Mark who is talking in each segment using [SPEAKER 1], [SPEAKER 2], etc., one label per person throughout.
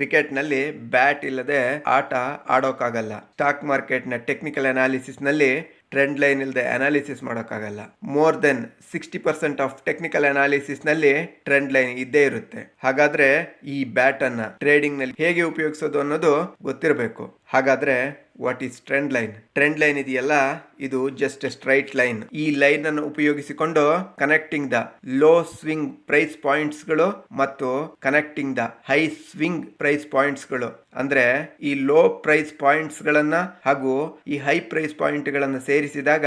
[SPEAKER 1] ಕ್ರಿಕೆಟ್ನಲ್ಲಿ ಬ್ಯಾಟ್ ಇಲ್ಲದೆ ಆಟ ಆಡೋಕ್ಕಾಗಲ್ಲ. ಸ್ಟಾಕ್ ಮಾರ್ಕೆಟ್ನ ಟೆಕ್ನಿಕಲ್ ಅನಾಲಿಸಿಸ್ನಲ್ಲಿ ಟ್ರೆಂಡ್ ಲೈನ್ ಇಲ್ಲದೆ ಅನಾಲಿಸಿಸ್ ಮಾಡೋಕ್ಕಾಗಲ್ಲ. More than sixty percent of technical ಅನಾಲಿಸಿಸ್ನಲ್ಲಿ trend line ಇದ್ದೇ ಇರುತ್ತೆ. ಹಾಗಾದ್ರೆ ಈ ಬ್ಯಾಟ್ ಟ್ರೇಡಿಂಗ್ನಲ್ಲಿ ಟ್ರೇಡಿಂಗ್ನಲ್ಲಿ ಹೇಗೆ ಉಪಯೋಗಿಸೋದು ಅನ್ನೋದು ಗೊತ್ತಿರಬೇಕು. ಹಾಗಾದ್ರೆ what is trend line trend line ಇದೆಯಲ್ಲ, ಇದು ಜಸ್ಟ್ ಸ್ಟ್ರೈಟ್ ಲೈನ್ ಈ ಲೈನ್ ಅನ್ನು ಉಪಯೋಗಿಸಿಕೊಂಡು connecting the low swing price ಪಾಯಿಂಟ್ಸ್ಗಳು ಮತ್ತು connecting the high swing price ಪಾಯಿಂಟ್ಸ್ಗಳು. ಅಂದ್ರೆ ಈ ಲೋ ಪ್ರೈಸ್ ಪಾಯಿಂಟ್ಸ್ ಗಳನ್ನ ಹಾಗೂ ಈ ಹೈ ಪ್ರೈಸ್ ಪಾಯಿಂಟ್ ಗಳನ್ನ ಸೇರಿಸಿದಾಗ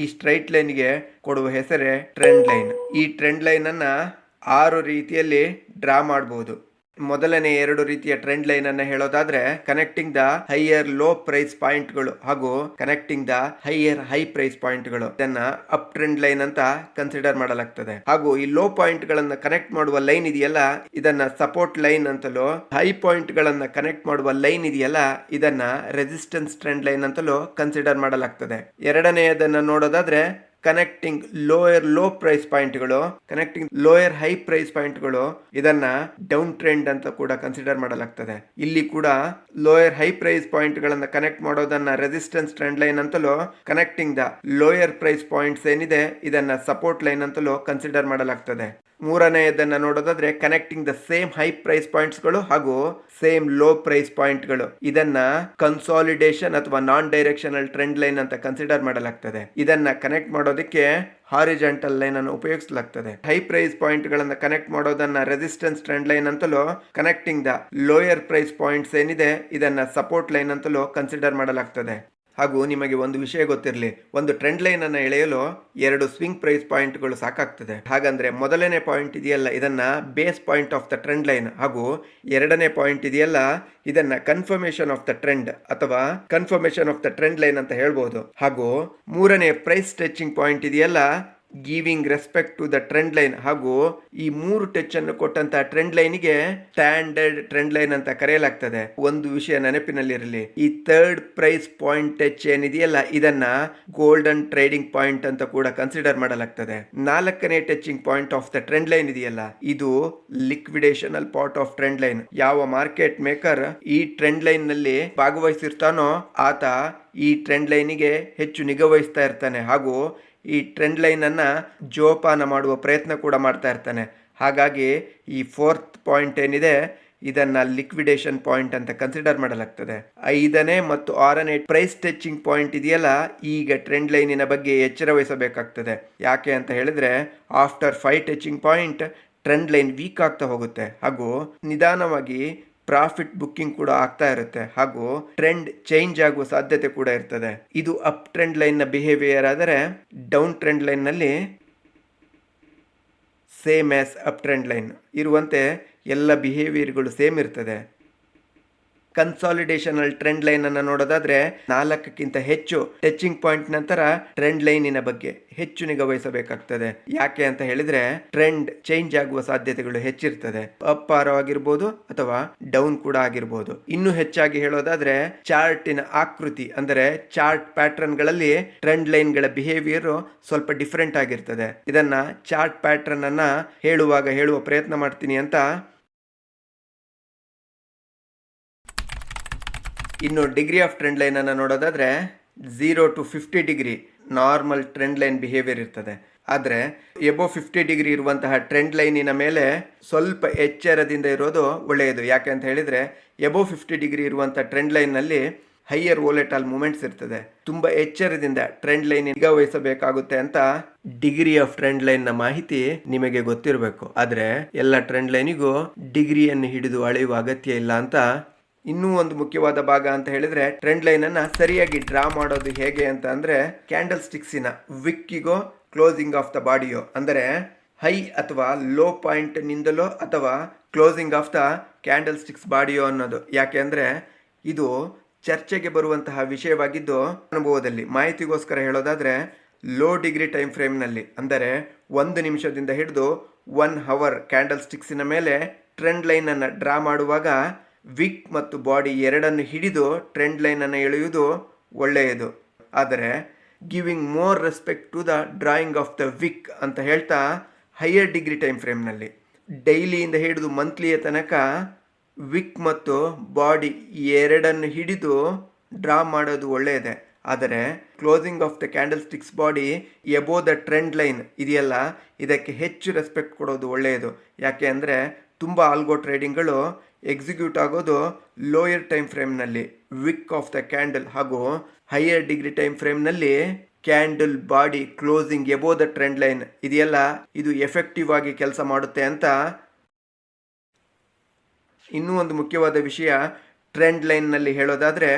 [SPEAKER 1] ಈ ಸ್ಟ್ರೈಟ್ ಲೈನ್ಗೆ ಕೊಡುವ ಹೆಸರೇ ಟ್ರೆಂಡ್ ಲೈನ್ ಈ ಟ್ರೆಂಡ್ ಲೈನ್ ಅನ್ನ ಆರು ರೀತಿಯಲ್ಲಿ ಡ್ರಾ ಮಾಡಬಹುದು ಮೊದಲನೇ ಎರಡು ರೀತಿಯ ಟ್ರೆಂಡ್ ಲೈನ್ ಅನ್ನ ಹೇಳೋದಾದ್ರೆ connecting the higher low price ಪಾಯಿಂಟ್ಗಳು ಹಾಗೂ connecting the higher high price ಪಾಯಿಂಟ್ಗಳು ಇದನ್ನ ಅಪ್ ಟ್ರೆಂಡ್ ಲೈನ್ ಅಂತ ಕನ್ಸಿಡರ್ ಮಾಡಲಾಗ್ತದೆ. ಹಾಗೂ ಈ ಲೋ ಪಾಯಿಂಟ್ ಗಳನ್ನ ಕನೆಕ್ಟ್ ಮಾಡುವ ಲೈನ್ ಇದೆಯಲ್ಲ, ಇದನ್ನ ಸಪೋರ್ಟ್ ಲೈನ್ ಅಂತಲೂ ಹೈ ಪಾಯಿಂಟ್ ಗಳನ್ನ ಕನೆಕ್ಟ್ ಮಾಡುವ ಲೈನ್ ಇದೆಯಲ್ಲ, ಇದನ್ನ ರೆಸಿಸ್ಟೆನ್ಸ್ ಟ್ರೆಂಡ್ ಲೈನ್ ಅಂತಲೂ ಕನ್ಸಿಡರ್ ಮಾಡಲಾಗ್ತದೆ. ಎರಡನೆಯದನ್ನ ನೋಡೋದಾದ್ರೆ ಕನೆಕ್ಟಿಂಗ್ ಲೋಯರ್ ಲೋ ಪ್ರೈಸ್ ಪಾಯಿಂಟ್ಗಳು ಕನೆಕ್ಟಿಂಗ್ ಲೋಯರ್ ಹೈ ಪ್ರೈಸ್ ಪಾಯಿಂಟ್ಗಳು ಇದನ್ನ ಡೌನ್ ಟ್ರೆಂಡ್ ಅಂತ ಕೂಡ ಕನ್ಸಿಡರ್ ಮಾಡಲಾಗ್ತದೆ. ಇಲ್ಲಿ ಕೂಡ ಲೋಯರ್ ಹೈ ಪ್ರೈಸ್ ಪಾಯಿಂಟ್ ಗಳನ್ನ ಕನೆಕ್ಟ್ ಮಾಡೋದನ್ನ ರೆಸಿಸ್ಟೆನ್ಸ್ ಟ್ರೆಂಡ್ ಲೈನ್ ಅಂತಲೂ connecting the lower price points ಏನಿದೆ, ಇದನ್ನ ಸಪೋರ್ಟ್ ಲೈನ್ ಅಂತಲೂ ಕನ್ಸಿಡರ್ ಮಾಡಲಾಗ್ತದೆ. ಮೂರನೆಯದನ್ನ ನೋಡೋದಾದ್ರೆ connecting the same high price ಪಾಯಿಂಟ್ಸ್ಗಳು ಹಾಗೂ ಸೇಮ್ ಲೋ ಪ್ರೈಸ್ ಪಾಯಿಂಟ್ಗಳು ಇದನ್ನ ಕನ್ಸಾಲಿಡೇಷನ್ ಅಥವಾ ನಾನ್ ಡೈರೆಕ್ಷನಲ್ ಟ್ರೆಂಡ್ ಲೈನ್ ಅಂತ ಕನ್ಸಿಡರ್ ಮಾಡಲಾಗ್ತದೆ. ಇದನ್ನ ಕನೆಕ್ಟ್ ಮಾಡೋದಕ್ಕೆ ಹಾರಿಜೆಂಟಲ್ ಲೈನ್ ಅನ್ನು ಉಪಯೋಗಿಸಲಾಗ್ತದೆ. ಹೈ ಪ್ರೈಸ್ ಪಾಯಿಂಟ್ ಗಳನ್ನ ಕನೆಕ್ಟ್ ಮಾಡೋದನ್ನ ರೆಸಿಸ್ಟೆನ್ಸ್ ಟ್ರೆಂಡ್ ಲೈನ್ ಅಂತಲೂ connecting the lower price points ಏನಿದೆ, ಇದನ್ನ ಸಪೋರ್ಟ್ ಲೈನ್ ಅಂತಲೂ ಕನ್ಸಿಡರ್ ಮಾಡಲಾಗ್ತದೆ. ಹಾಗೂ ನಿಮಗೆ ಒಂದು ವಿಷಯ ಗೊತ್ತಿರಲಿ, ಒಂದು ಟ್ರೆಂಡ್ ಲೈನ್ ಅನ್ನು ಎಳೆಯಲು ಎರಡು ಸ್ವಿಂಗ್ ಪ್ರೈಸ್ ಪಾಯಿಂಟ್ಗಳು ಸಾಕಾಗ್ತದೆ. ಹಾಗಂದ್ರೆ ಮೊದಲನೇ ಪಾಯಿಂಟ್ ಇದೆಯಲ್ಲ, ಇದನ್ನ base point of the trend line ಹಾಗೂ ಎರಡನೇ ಪಾಯಿಂಟ್ ಇದೆಯಲ್ಲ, ಇದನ್ನ ಕನ್ಫರ್ಮೇಶನ್ ಆಫ್ ದ ಟ್ರೆಂಡ್ ಅಥವಾ confirmation of the trend line ಅಂತ ಹೇಳ್ಬೋದು. ಹಾಗೂ ಮೂರನೇ ಪ್ರೈಸ್ ಸ್ಟ್ರೆಚಿಂಗ್ ಪಾಯಿಂಟ್ ಇದೆಯಲ್ಲ giving respect to the trend line ಹಾಗೂ ಈ ಮೂರು ಟಚ್ ಅನ್ನು ಕೊಟ್ಟಂತ ಟ್ರೆಂಡ್ ಲೈನ್ಗೆ ಸ್ಟ್ಯಾಂಡರ್ಡ್ ಟ್ರೆಂಡ್ ಲೈನ್ ಅಂತ ಕರೆಯಲಾಗ್ತದೆ. ಒಂದು ವಿಷಯ ನೆನಪಿನಲ್ಲಿರಲಿ. ಈ ಥರ್ಡ್ ಪ್ರೈಸ್ ಪಾಯಿಂಟ್ ಟಚ್ ಏನಿದೆಯಲ್ಲ, ಇದನ್ನ ಗೋಲ್ಡನ್ ಟ್ರೇಡಿಂಗ್ ಪಾಯಿಂಟ್ ಅಂತ ಕೂಡ ಕನ್ಸಿಡರ್ ಮಾಡಲಾಗ್ತದೆ. ನಾಲ್ಕನೇ touching point of the trend line ಇದೆಯಲ್ಲ, ಇದು liquidational part of trend line ಯಾವ ಮಾರ್ಕೆಟ್ ಮೇಕರ್ ಈ ಟ್ರೆಂಡ್ ಲೈನ್ನಲ್ಲಿ ಭಾಗವಹಿಸಿರ್ತಾನೋ, ಆತ ಈ ಟ್ರೆಂಡ್ ಲೈನಿಗೆ ಹೆಚ್ಚು ನಿಗಾ ಇರ್ತಾನೆ. ಹಾಗೂ ಈ ಟ್ರೆಂಡ್ ಲೈನನ್ನು ಜೋಪಾನ ಮಾಡುವ ಪ್ರಯತ್ನ ಕೂಡ ಮಾಡ್ತಾ ಇರ್ತಾನೆ. ಹಾಗಾಗಿ ಈ ಫೋರ್ತ್ ಪಾಯಿಂಟ್ ಏನಿದೆ, ಇದನ್ನ ಲಿಕ್ವಿಡೇಷನ್ ಪಾಯಿಂಟ್ ಅಂತ ಕನ್ಸಿಡರ್ ಮಾಡಲಾಗ್ತದೆ. ಐದನೇ ಮತ್ತು ಆರನೇ ಪ್ರೈಸ್ ಟಚಿಂಗ್ ಪಾಯಿಂಟ್ ಇದೆಯಲ್ಲ, ಈಗ ಟ್ರೆಂಡ್ ಲೈನಿನ ಬಗ್ಗೆ ಎಚ್ಚರ ವಹಿಸಬೇಕಾಗ್ತದೆ. ಯಾಕೆ ಅಂತ ಹೇಳಿದ್ರೆ after five touching point trend line weak ಆಗ್ತಾ ಹೋಗುತ್ತೆ. ಹಾಗೂ ನಿಧಾನವಾಗಿ ಪ್ರಾಫಿಟ್ ಬುಕ್ಕಿಂಗ್ ಕೂಡ ಆಗ್ತಾ ಇರುತ್ತೆ. ಹಾಗೂ ಟ್ರೆಂಡ್ ಚೇಂಜ್ ಆಗುವ ಸಾಧ್ಯತೆ ಕೂಡ ಇರ್ತದೆ. ಇದು ಅಪ್ ಟ್ರೆಂಡ್ ಲೈನ್ನ ಬಿಹೇವಿಯರ್ ಆದರೆ down trend ಲೈನ್ನಲ್ಲಿ same as up trend line ಇರುವಂತೆ ಎಲ್ಲ ಬಿಹೇವಿಯರ್ಗಳು ಸೇಮ್ ಇರ್ತದೆ. ಕನ್ಸಾಲಿಡೇಷನಲ್ ಟ್ರೆಂಡ್ ಲೈನ್ ಅನ್ನು ನೋಡೋದಾದ್ರೆ ನಾಲ್ಕಕ್ಕಿಂತ ಹೆಚ್ಚು ಟಚಿಂಗ್ ಪಾಯಿಂಟ್ ನಂತರ ಟ್ರೆಂಡ್ ಲೈನಿನ ಬಗ್ಗೆ ಹೆಚ್ಚು ನಿಗಾ ವಹಿಸಬೇಕಾಗ್ತದೆ. ಯಾಕೆ ಅಂತ ಹೇಳಿದ್ರೆ ಟ್ರೆಂಡ್ ಚೇಂಜ್ ಆಗುವ ಸಾಧ್ಯತೆಗಳು ಹೆಚ್ಚಿರ್ತದೆ. ಅಪ್ ಆರೋ ಆಗಿರ್ಬೋದು ಅಥವಾ ಡೌನ್ ಕೂಡ ಆಗಿರ್ಬೋದು. ಇನ್ನು ಹೆಚ್ಚಾಗಿ ಹೇಳೋದಾದ್ರೆ ಚಾರ್ಟಿನ ಆಕೃತಿ, ಅಂದರೆ ಚಾರ್ಟ್ ಪ್ಯಾಟರ್ನ್ಗಳಲ್ಲಿ ಟ್ರೆಂಡ್ ಲೈನ್ಗಳ ಬಿಹೇವಿಯರ್ ಸ್ವಲ್ಪ ಡಿಫರೆಂಟ್ ಆಗಿರ್ತದೆ. ಇದನ್ನ ಚಾರ್ಟ್ ಪ್ಯಾಟರ್ನ್ ಅನ್ನ ಹೇಳುವಾಗ ಹೇಳುವ ಪ್ರಯತ್ನ ಮಾಡ್ತೀನಿ ಅಂತ ಇನ್ನು ಡಿಗ್ರಿ ಆಫ್ ಟ್ರೆಂಡ್ ಲೈನನ್ನು ನೋಡೋದಾದರೆ zero to fifty degree normal trend line behaviour ಇರ್ತದೆ. ಆದರೆ ಎಬೋ ಫಿಫ್ಟಿ ಡಿಗ್ರಿ ಇರುವಂತಹ ಟ್ರೆಂಡ್ ಲೈನಿನ ಮೇಲೆ ಸ್ವಲ್ಪ ಎಚ್ಚರದಿಂದ ಇರೋದು ಒಳ್ಳೆಯದು. ಯಾಕೆ ಅಂತ ಹೇಳಿದರೆ ಎಬೋ ಫಿಫ್ಟಿ ಡಿಗ್ರಿ ಇರುವಂಥ ಟ್ರೆಂಡ್ ಲೈನ್ನಲ್ಲಿ ಹೈಯರ್ ವೋಲೆಟಾಲ್ ಮೂಮೆಂಟ್ಸ್ ಇರ್ತದೆ. ತುಂಬ ಎಚ್ಚರದಿಂದ ಟ್ರೆಂಡ್ ಲೈನ್ ನಿಗಾ ವಹಿಸಬೇಕಾಗುತ್ತೆ ಅಂತ ಡಿಗ್ರಿ ಆಫ್ ಟ್ರೆಂಡ್ ಲೈನ್ನ ಮಾಹಿತಿ ನಿಮಗೆ ಗೊತ್ತಿರಬೇಕು. ಆದ್ರೆ ಎಲ್ಲ ಟ್ರೆಂಡ್ ಲೈನಿಗೂ ಡಿಗ್ರಿಯನ್ನು ಹಿಡಿದು ಅಳೆಯುವ ಅಗತ್ಯ ಇಲ್ಲ ಅಂತ ಇನ್ನೂ ಒಂದು ಮುಖ್ಯವಾದ ಭಾಗ ಅಂತ ಹೇಳಿದ್ರೆ ಟ್ರೆಂಡ್ ಲೈನ್ ಅನ್ನ ಸರಿಯಾಗಿ ಡ್ರಾ ಮಾಡೋದು ಹೇಗೆ ಅಂತ ಅಂದ್ರೆ ಕ್ಯಾಂಡಲ್ ಸ್ಟಿಕ್ಸಿನ ವಿಕ್ಕಿಗೋ ಕ್ಲೋಸಿಂಗ್ ಆಫ್ ದ ಬಾಡಿಯೋ ಅಂದರೆ ಹೈ ಅಥವಾ ಲೋ ಪಾಯಿಂಟ್ ನಿಂದಲೋ ಅಥವಾ closing of the candlesticks ಬಾಡಿಯೋ ಅನ್ನೋದು. ಯಾಕೆ ಅಂದರೆ ಇದು ಚರ್ಚೆಗೆ ಬರುವಂತಹ ವಿಷಯವಾಗಿದ್ದು ಅನುಭವದಲ್ಲಿ. ಮಾಹಿತಿಗೋಸ್ಕರ ಹೇಳೋದಾದ್ರೆ ಲೋ ಡಿಗ್ರಿ ಟೈಮ್ ಫ್ರೇಮ್ನಲ್ಲಿ ಅಂದರೆ ಒಂದು ನಿಮಿಷದಿಂದ ಹಿಡಿದು ಒನ್ ಹವರ್ ಕ್ಯಾಂಡಲ್ ಸ್ಟಿಕ್ಸಿನ ಮೇಲೆ ಟ್ರೆಂಡ್ ಲೈನನ್ನು ಡ್ರಾ ಮಾಡುವಾಗ ವಿಕ್ ಮತ್ತು ಬಾಡಿ ಎರಡನ್ನು ಹಿಡಿದು ಟ್ರೆಂಡ್ ಲೈನನ್ನು ಎಳೆಯುವುದು ಒಳ್ಳೆಯದು. ಆದರೆ giving more respect to the drawing of the wick ಅಂತ ಹೇಳ್ತಾ ಹೈಯರ್ ಡಿಗ್ರಿ ಟೈಮ್ ಫ್ರೇಮ್ನಲ್ಲಿ ಡೈಲಿಯಿಂದ ಹಿಡಿದು ಮಂತ್ಲಿಯ ತನಕ ವಿಕ್ ಮತ್ತು ಬಾಡಿ ಎರಡನ್ನು ಹಿಡಿದು ಡ್ರಾ ಮಾಡೋದು ಒಳ್ಳೆಯದೇ. ಆದರೆ closing of the candlesticks body above the trend line ಇದೆಯಲ್ಲ, ಇದಕ್ಕೆ ಹೆಚ್ಚು ರೆಸ್ಪೆಕ್ಟ್ ಕೊಡೋದು ಒಳ್ಳೆಯದು. ಯಾಕೆ ಅಂದರೆ, ತುಂಬ ಆಲ್ಗೋ ಟ್ರೇಡಿಂಗ್ಗಳು ಎಕ್ಸಿಕ್ಯೂಟ್ ಆಗೋದು ಲೋಯರ್ ಟೈಮ್ ಫ್ರೇಮ್ನಲ್ಲಿ ವಿಕ್ ಆಫ್ ದ ಕ್ಯಾಂಡಲ್ ಹಾಗೂ higher degree time ಫ್ರೇಮ್ನಲ್ಲಿ candle body closing above the trend line ಇದೆಯಲ್ಲ, ಇದು ಎಫೆಕ್ಟಿವ್ ಆಗಿ ಕೆಲಸ ಮಾಡುತ್ತೆ ಅಂತ. ಇನ್ನೂ ಒಂದು ಮುಖ್ಯವಾದ ವಿಷಯ ಟ್ರೆಂಡ್ ಲೈನ್ನಲ್ಲಿ ಹೇಳೋದಾದರೆ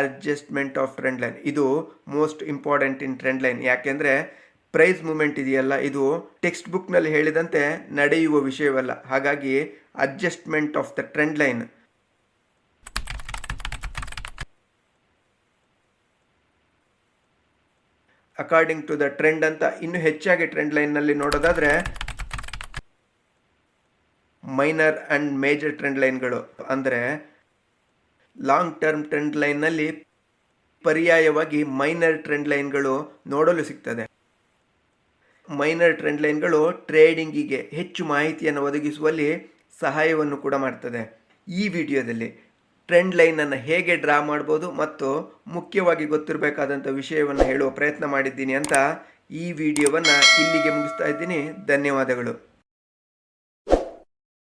[SPEAKER 1] ಅಡ್ಜಸ್ಟ್ಮೆಂಟ್ ಆಫ್ ಟ್ರೆಂಡ್ ಲೈನ್ ಇದು most important in trend line ಯಾಕೆಂದರೆ ಪ್ರೈಸ್ ಮೂಮೆಂಟ್ ಇದೆಯಲ್ಲ, ಇದು ಟೆಕ್ಸ್ಟ್ ಬುಕ್ನಲ್ಲಿ ಹೇಳಿದಂತೆ ನಡೆಯುವ ವಿಷಯವಲ್ಲ. ಹಾಗಾಗಿ adjustment of the trend line. According to the trend ಅಂತ ಇನ್ನೂ ಹೆಚ್ಚಾಗಿ ಟ್ರೆಂಡ್ ಲೈನ್ನಲ್ಲಿ ನೋಡೋದಾದರೆ ಮೈನರ್ ಆ್ಯಂಡ್ ಮೇಜರ್ ಟ್ರೆಂಡ್ ಲೈನ್ಗಳು ಅಂದರೆ ಲಾಂಗ್ ಟರ್ಮ್ ಟ್ರೆಂಡ್ ಲೈನ್ನಲ್ಲಿ ಪರ್ಯಾಯವಾಗಿ ಮೈನರ್ ಟ್ರೆಂಡ್ ಲೈನ್ಗಳು ನೋಡಲು ಸಿಗ್ತದೆ. ಮೈನರ್ ಟ್ರೆಂಡ್ ಲೈನ್ಗಳು ಟ್ರೇಡಿಂಗಿಗೆ ಹೆಚ್ಚು ಮಾಹಿತಿಯನ್ನು ಒದಗಿಸುವಲ್ಲಿ ಸಹಾಯವನ್ನು ಕೂಡ ಮಾಡ್ತದೆ. ಈ ವಿಡಿಯೋದಲ್ಲಿ ಟ್ರೆಂಡ್ ಲೈನನ್ನು ಹೇಗೆ ಡ್ರಾ ಮಾಡ್ಬೋದು ಮತ್ತು ಮುಖ್ಯವಾಗಿ ಗೊತ್ತಿರಬೇಕಾದಂಥ ವಿಷಯವನ್ನು ಹೇಳುವ ಪ್ರಯತ್ನ ಮಾಡಿದ್ದೀನಿ ಅಂತ ಈ ವಿಡಿಯೋವನ್ನು ಇಲ್ಲಿಗೆ ಮುಗಿಸ್ತಾ ಇದ್ದೀನಿ. ಧನ್ಯವಾದಗಳು.